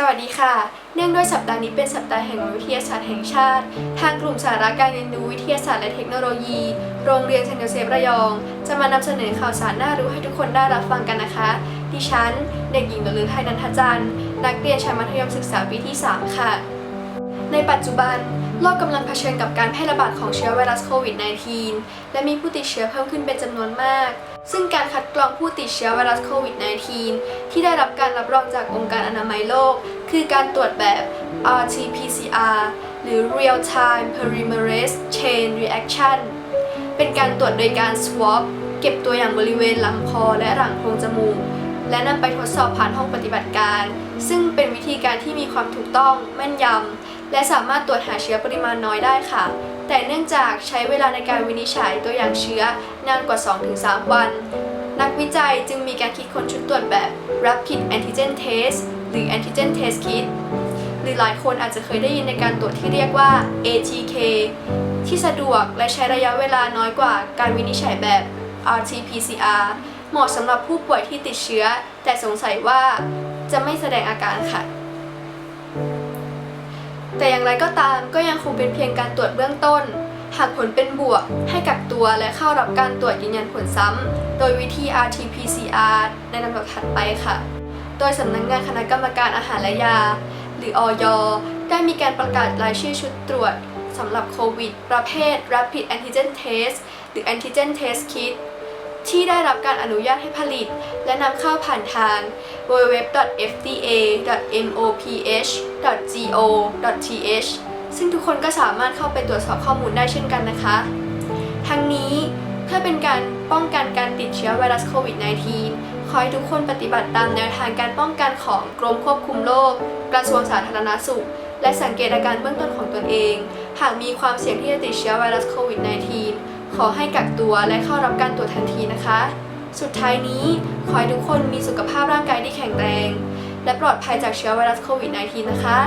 สวัสดีค่ะ เนื่องด้วยสัปดาห์นี้เป็นสัปดาห์แห่งวิทยาศาสตร์แห่งชาติ ทางกลุ่มสาระการเรียนรู้วิทยาศาสตร์และเทคโนโลยี โรงเรียนเซนต์โยเซฟระยอง จะมานำเสนอข่าวสารน่ารู้ให้ทุกคนได้รับฟังกันนะคะ ดิฉัน เด็กหญิงดลือไทยนันทจันทร์นักเรียนชั้นมัธยมศึกษาปีที่ 3 ค่ะ ในปัจจุบัน โลกกำลังเผชิญกับการแพร่ระบาดของเชื้อไวรัสโควิด -19 และมีผู้ติดเชื้อเพิ่มขึ้นเป็นจำนวนมาก ซึ่งการคัดกรองผู้ติดเชื้อไวรัสโควิด -19 ที่ได้รับการรับรองจากองค์การอนามัยโลก คือการตรวจแบบ RT-PCR หรือ Real Time Polymerase Chain Reaction เป็นการตรวจโดยการ swab เก็บตัวอย่างบริเวณลำคอและหลังโพรงจมูก และนำไปทดสอบผ่านห้องป ที่มีความถูกต้องแม่นยำ และสามารถตรวจหาเชื้อปริมาณน้อยได้ค่ะ แต่เนื่องจากใช้เวลาในการวินิจฉัยตัวอย่างเชื้อนานกว่า 2-3 วัน นักวิจัยจึงมีการคิดค้นชุดตรวจแบบ Rapid Antigen Test หรือ Antigen Test Kit หรือหลายคนอาจจะเคยได้ยินในการตรวจที่เรียกว่า ATK ที่สะดวกและใช้ระยะเวลาน้อยกว่าการวินิจฉัยแบบ RT-PCR เหมาะสำหรับผู้ป่วยที่ติดเชื้อ แต่สงสัยว่าจะไม่แสดงอาการค่ะ แต่อย่างไรก็ตามก็ยังคงเป็นเพียงการตรวจเบื้องต้น หากผลเป็นบวกให้กักตัวและเข้ารับการตรวจยืนยันผลซ้ำ โดยวิธี RT-PCR ในลำดับถัดไปค่ะ โดยสำนักงานคณะกรรมการอาหารและยา หรืออยได้มีการประกาศรายชื่อชุดตรวจสำหรับโควิด ประเภท Rapid Antigen Test หรือ Antigen Test Kit ที่ได้รับการอนุญาตให้ผลิต และนำเข้าผ่านทาง www.fda.moph.go.th ซึ่งทุกคนก็สามารถเข้าไปตรวจสอบข้อมูลได้เช่นกันนะคะ ทั้งนี้เพื่อเป็นการป้องกันการติดเชื้อไวรัสโควิด -19 ขอให้ทุกคนปฏิบัติตามแนวทางการป้องกันของกรมควบคุมโรคกระทรวงสาธารณสุข และสังเกตอาการเบื้องต้นของตนเอง หากมีความเสี่ยงที่จะติดเชื้อไวรัสโควิด -19 ขอให้กักตัวและเข้ารับการตรวจทันทีนะคะ สุดท้ายนี้ขอให้ทุกคนมีสุขภาพร่างกายที่แข็งแรง และปลอดภัยจากเชื้อไวรัสโควิด -19 นะคะ